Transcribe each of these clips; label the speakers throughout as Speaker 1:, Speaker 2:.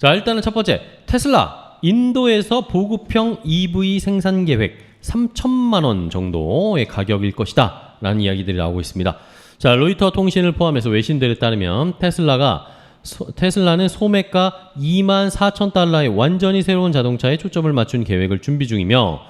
Speaker 1: 자, 일단은 첫 번째 테슬라 인도에서 보급형 EV 생산 계획 3천만 원 정도의 가격일 것이다. 라는 이야기들이 나오고 있습니다. 자, 로이터 통신을 포함해서 외신들에 따르면 테슬라가 소- 테슬라는 소매가 2만 4천 달러의 완전히 새로운 자동차에 초점을 맞춘 계획을 준비 중이며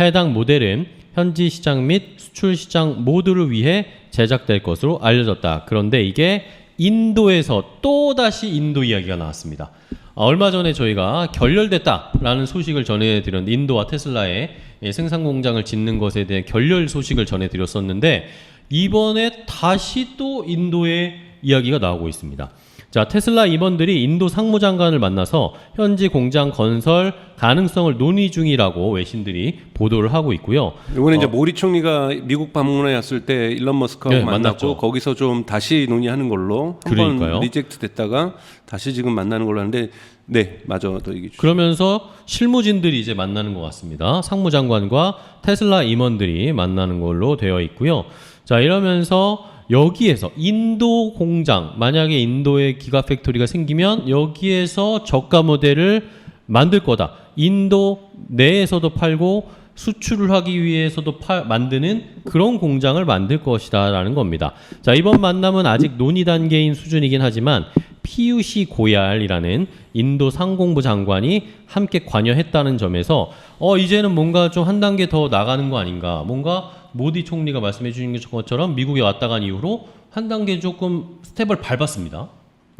Speaker 1: 해당 모델은 현지 시장 및 수출 시장 모두를 위해 제작될 것으로 알려졌다. 그런데 이게 인도에서 또다시 인도 이야기가 나왔습니다. 아, 얼마 전에 저희가 결렬됐다라는 소식을 전해드렸는데 인도와 테슬라의 예, 생산 공장을 짓는 것에 대한 결렬 소식을 전해드렸었는데 이번에 다시 또 인도의 이야기가 나오고 있습니다. 자, 테슬라 임원들이 인도 상무장관을 만나서 현지 공장 건설 가능성을 논의 중이라고 외신들이 보도를 하고 있고요.
Speaker 2: 이번에 이제 모리 총리가 미국 방문에 왔을 때 일론 머스크하고
Speaker 1: 네,
Speaker 2: 만났고
Speaker 1: 만났죠.
Speaker 2: 거기서 좀 다시 논의하는 걸로 한번
Speaker 1: 그러니까요.
Speaker 2: 리젝트 됐다가 다시 지금 만나는 걸로 하는데 네 맞아 또 얘기 주시죠.
Speaker 1: 그러면서 실무진들이 이제 만나는 것 같습니다. 상무장관과 테슬라 임원들이 만나는 걸로 되어 있고요. 자, 이러면서 여기에서 인도 공장, 만약에 인도에 기가 팩토리가 생기면 여기에서 저가 모델을 만들 거다. 인도 내에서도 팔고 수출을 하기 위해서도 파- 만드는 그런 공장을 만들 것이다라는 겁니다. 자, 이번 만남은 아직 논의 단계인 수준이긴 하지만 피유시 고얄이라는 인도 상공부 장관이 함께 관여했다는 점에서 어 이제는 뭔가 좀 한 단계 더 나가는 거 아닌가? 뭔가 모디 총리가 말씀해 주신 것처럼 미국에 왔다 간 이후로 한 단계 조금 스텝을 밟았습니다.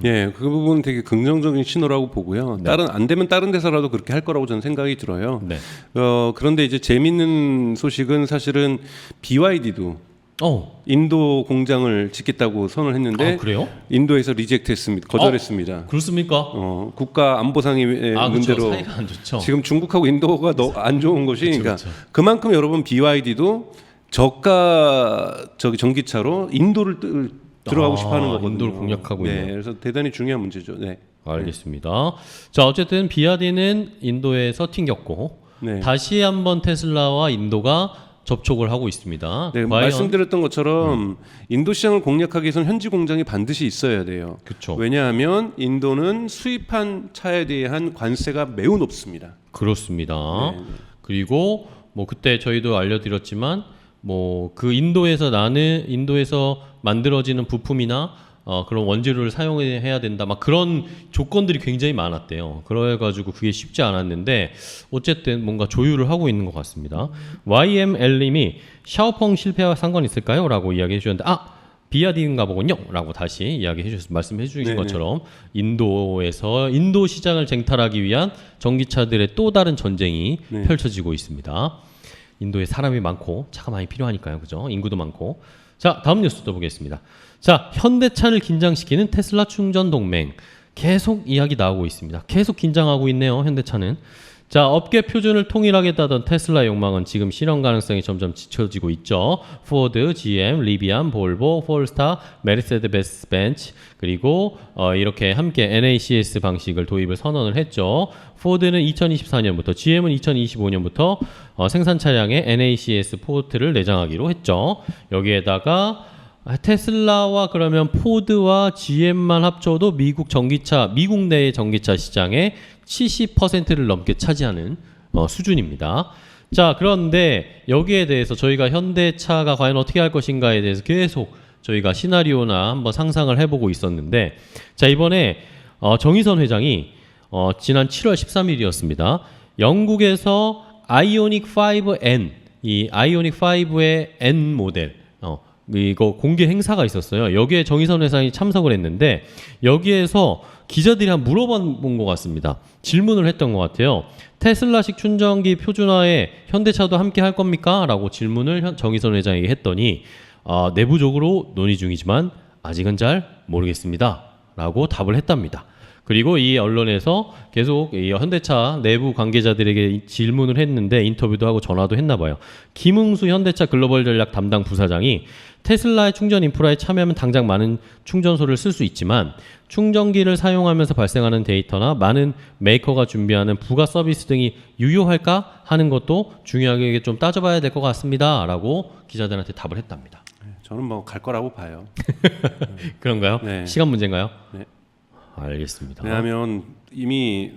Speaker 2: 예, 그 부분 되게 긍정적인 신호라고 보고요.
Speaker 1: 네.
Speaker 2: 다른 안 되면 다른 데서라도 그렇게 할 거라고 저는 생각이 들어요.
Speaker 1: 네.
Speaker 2: 어, 그런데 이제 재밌는 소식은 사실은 BYD도
Speaker 1: 어.
Speaker 2: 인도 공장을 짓겠다고 선을 했는데
Speaker 1: 아, 그래요?
Speaker 2: 인도에서 리젝트했습니다. 거절했습니다.
Speaker 1: 그렇습니까?
Speaker 2: 어, 국가 안보상의
Speaker 1: 아, 그렇죠.
Speaker 2: 문제로
Speaker 1: 사이가 안 좋죠.
Speaker 2: 지금 중국하고 인도가 너안 좋은 것이
Speaker 1: 그쵸,
Speaker 2: 그러니까
Speaker 1: 그쵸.
Speaker 2: 그만큼 여러분 BYD도 저가 저기 전기차로 인도를 뜨- 들어가고
Speaker 1: 아,
Speaker 2: 싶어하는 거거든요.
Speaker 1: 인도를 공략하고
Speaker 2: 네,
Speaker 1: 있네요.
Speaker 2: 그래서 대단히 중요한 문제죠. 네.
Speaker 1: 알겠습니다. 자, 어쨌든 비아디는 인도에서 튕겼고
Speaker 2: 네.
Speaker 1: 다시 한번 테슬라와 인도가 접촉을 하고 있습니다.
Speaker 2: 네, 말씀드렸던 것처럼 인도 시장을 공략하기 위해서는 현지 공장이 반드시 있어야 돼요.
Speaker 1: 그렇죠.
Speaker 2: 왜냐하면 인도는 수입한 차에 대한 관세가 매우 높습니다.
Speaker 1: 그렇습니다.
Speaker 2: 네,
Speaker 1: 그리고 뭐 그때 저희도 알려드렸지만 뭐 그 인도에서 나는 인도에서 만들어지는 부품이나 어, 그런 원재료를 사용해야 된다. 막 그런 조건들이 굉장히 많았대요. 그래가지고 그게 쉽지 않았는데 어쨌든 뭔가 조율을 하고 있는 것 같습니다. YML님이 샤오펑 실패와 상관 있을까요?라고 이야기해 주셨는데 아 비아디인가 보군요.라고 다시 이야기해 주셨 말씀해 주신
Speaker 2: 네네.
Speaker 1: 것처럼 인도에서 인도 시장을 쟁탈하기 위한 전기차들의 또 다른 전쟁이
Speaker 2: 네.
Speaker 1: 펼쳐지고 있습니다. 인도에 사람이 많고 차가 많이 필요하니까요. 그죠? 인구도 많고. 자, 다음 뉴스 또 보겠습니다. 자, 현대차를 긴장시키는 테슬라 충전 동맹. 계속 이야기 나오고 있습니다. 계속 긴장하고 있네요. 현대차는. 자, 업계 표준을 통일하겠다던 테슬라 욕망은 지금 실현 가능성이 점점 지쳐지고 있죠. 포드, GM, 리비안, 볼보, 폴스타, 메르세드 베스 벤츠 그리고 어, 이렇게 함께 NACS 방식을 도입을 선언을 했죠. 포드는 2024년부터, GM은 2025년부터 어, 생산 차량에 NACS 포트를 내장하기로 했죠. 여기에다가 아, 테슬라와 그러면 포드와 GM만 합쳐도 미국 전기차 미국 내의 전기차 시장의 70%를 넘게 차지하는 어, 수준입니다. 자 그런데 여기에 대해서 저희가 현대차가 과연 어떻게 할 것인가에 대해서 계속 저희가 시나리오나 한번 상상을 해보고 있었는데 자 이번에 어, 정의선 회장이 어, 지난 7월 13일이었습니다. 영국에서 아이오닉 5N 이 아이오닉 5의 N 모델 어, 이거 공개 행사가 있었어요. 여기에 정의선 회장이 참석을 했는데 여기에서 기자들이 한 물어본 것 같습니다. 질문을 했던 것 같아요. 테슬라식 충전기 표준화에 현대차도 함께 할 겁니까? 라고 질문을 현- 정의선 회장에게 했더니 아, 내부적으로 논의 중이지만 아직은 잘 모르겠습니다. 라고 답을 했답니다. 그리고 이 언론에서 계속 이 현대차 내부 관계자들에게 이 질문을 했는데 인터뷰도 하고 전화도 했나 봐요. 김흥수 현대차 글로벌 전략 담당 부사장이 테슬라의 충전 인프라에 참여하면 당장 많은 충전소를 쓸 수 있지만 충전기를 사용하면서 발생하는 데이터나 많은 메이커가 준비하는 부가 서비스 등이 유효할까 하는 것도 중요하게 좀 따져봐야 될 것 같습니다 라고 기자들한테 답을 했답니다.
Speaker 2: 저는 뭐 갈 거라고 봐요.
Speaker 1: 그런가요?
Speaker 2: 네.
Speaker 1: 시간 문제인가요?
Speaker 2: 네.
Speaker 1: 알겠습니다.
Speaker 2: 왜냐하면 이미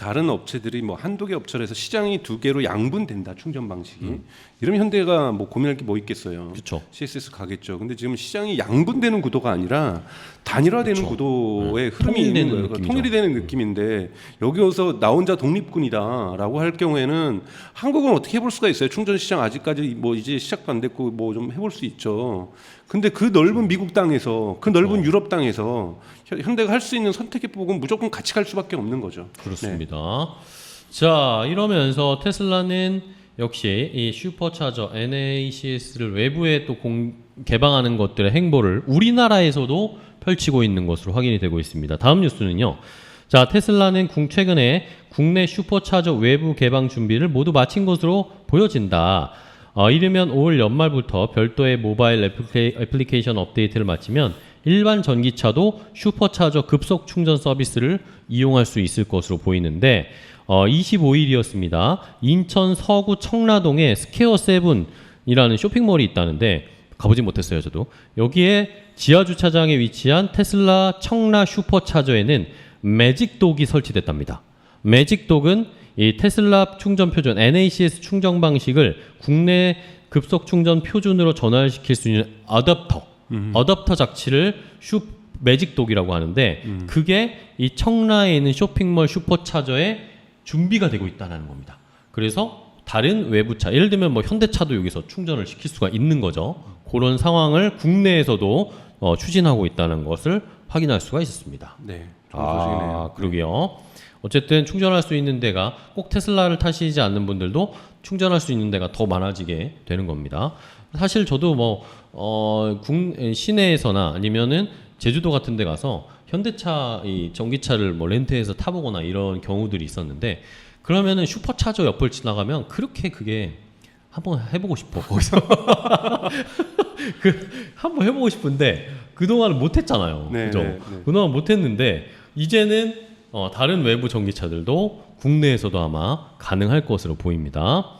Speaker 2: 다른 업체들이 뭐 한두 개 업체에서 시장이 두 개로 양분된다 충전 방식이 이러면 현대가 뭐 고민할 게 뭐 있겠어요.
Speaker 1: 그렇죠.
Speaker 2: CSS 가겠죠. 근데 지금 시장이 양분되는 구도가 아니라 단일화되는
Speaker 1: 그쵸.
Speaker 2: 구도의 흐름이 있는 거예요. 그러니까
Speaker 1: 느낌이죠.
Speaker 2: 통일이 되는 느낌인데 여기서 나 혼자 독립군이다라고 할 경우에는 한국은 어떻게 해볼 수가 있어요? 충전 시장 아직까지 뭐 이제 시작도 안 됐고 뭐 좀 해볼 수 있죠. 근데 그 넓은 미국 땅에서 그 넓은 유럽 땅에서 현- 현대가 할 수 있는 선택의 폭은 무조건 같이 갈 수밖에 없는 거죠.
Speaker 1: 그렇습니다. 자, 이러면서 테슬라는 역시 이 슈퍼차저 NACS를 외부에 또 공, 개방하는 것들의 행보를 우리나라에서도 펼치고 있는 것으로 확인이 되고 있습니다. 다음 뉴스는요. 자, 테슬라는 궁- 최근에 국내 슈퍼차저 외부 개방 준비를 모두 마친 것으로 보여진다. 어, 이르면 올 연말부터 별도의 모바일 애플리케, 애플리케이션 업데이트를 마치면 일반 전기차도 슈퍼차저 급속 충전 서비스를 이용할 수 있을 것으로 보이는데 어, 25일이었습니다. 인천 서구 청라동에 스퀘어 세븐이라는 쇼핑몰이 있다는데 가보진 못했어요, 저도. 여기에 지하 주차장에 위치한 테슬라 청라 슈퍼차저에는 매직독이 설치됐답니다. 매직독은 이 테슬라 충전 표준 NACS 충전 방식을 국내 급속 충전 표준으로 전환시킬 수 있는 어댑터, 어댑터 장치를 슈 매직독이라고 하는데 그게 이 청라에 있는 쇼핑몰 슈퍼차저에 준비가 되고 있다는 겁니다. 그래서 다른 외부차, 예를 들면 뭐 현대차도 여기서 충전을 시킬 수가 있는 거죠. 그런 상황을 국내에서도 어, 추진하고 있다는 것을 확인할 수가 있었습니다.
Speaker 2: 네.
Speaker 1: 아, 그러게요. 어쨌든 충전할 수 있는 데가 꼭 테슬라를 타시지 않는 분들도 충전할 수 있는 데가 더 많아지게 되는 겁니다. 사실 저도 뭐 어, 국, 시내에서나 아니면은 제주도 같은 데 가서 현대차 이 전기차를 뭐 렌트해서 타보거나 이런 경우들이 있었는데 그러면은 슈퍼차저 옆을 지나가면 그렇게 그게 한번 해보고 싶어 거기서 그 한번 해보고 싶은데 그동안은 못했잖아요.
Speaker 2: 네,
Speaker 1: 그죠?
Speaker 2: 네, 네.
Speaker 1: 그동안 못했는데 이제는 어, 다른 외부 전기차들도 국내에서도 아마 가능할 것으로 보입니다.